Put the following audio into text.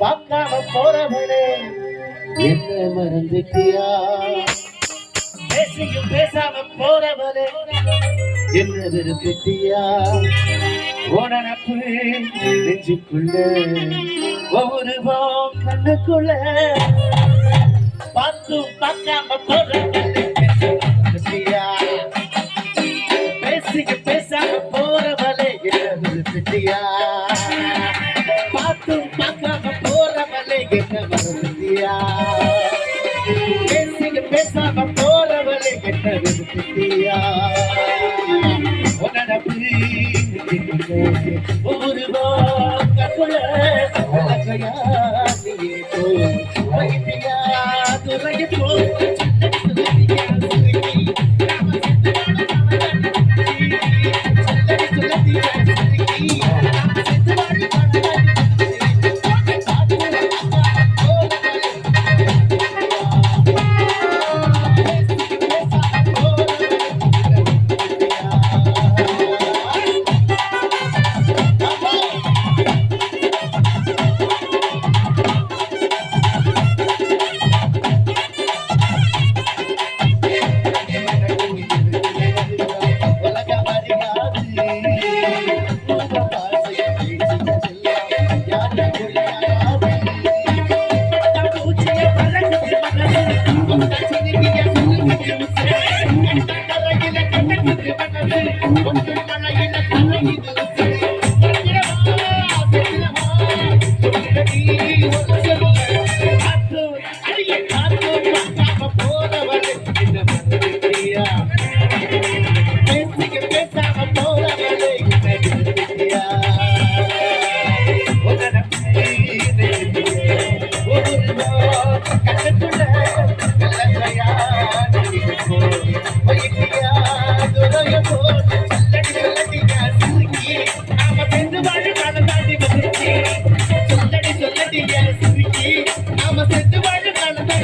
பார்க்காம போறவனே. என்ன மறந்துட்டியா? பேசியும் பேசாம போறவனே. என்ன விரும்பிட்டியா உடனப்பு நெஞ்சுக்குள்ள ஒவ்வொரு கண்ணுக்குள்ள. பார்த்தும் பார்க்காம போறவனே. பேசாம போறவளே என்ன விரும்பிட்டியா பார்த்தும் பார்க்காம போறவளே என்ன மறந்துட்டியா பேசிக்க பேசாம போறவளே என்ன விரும்பிட்டியா உனப்பு ஒரு கக்குல அழகையா நீ போ வைத்தியா துறைய போ கண்ணகிது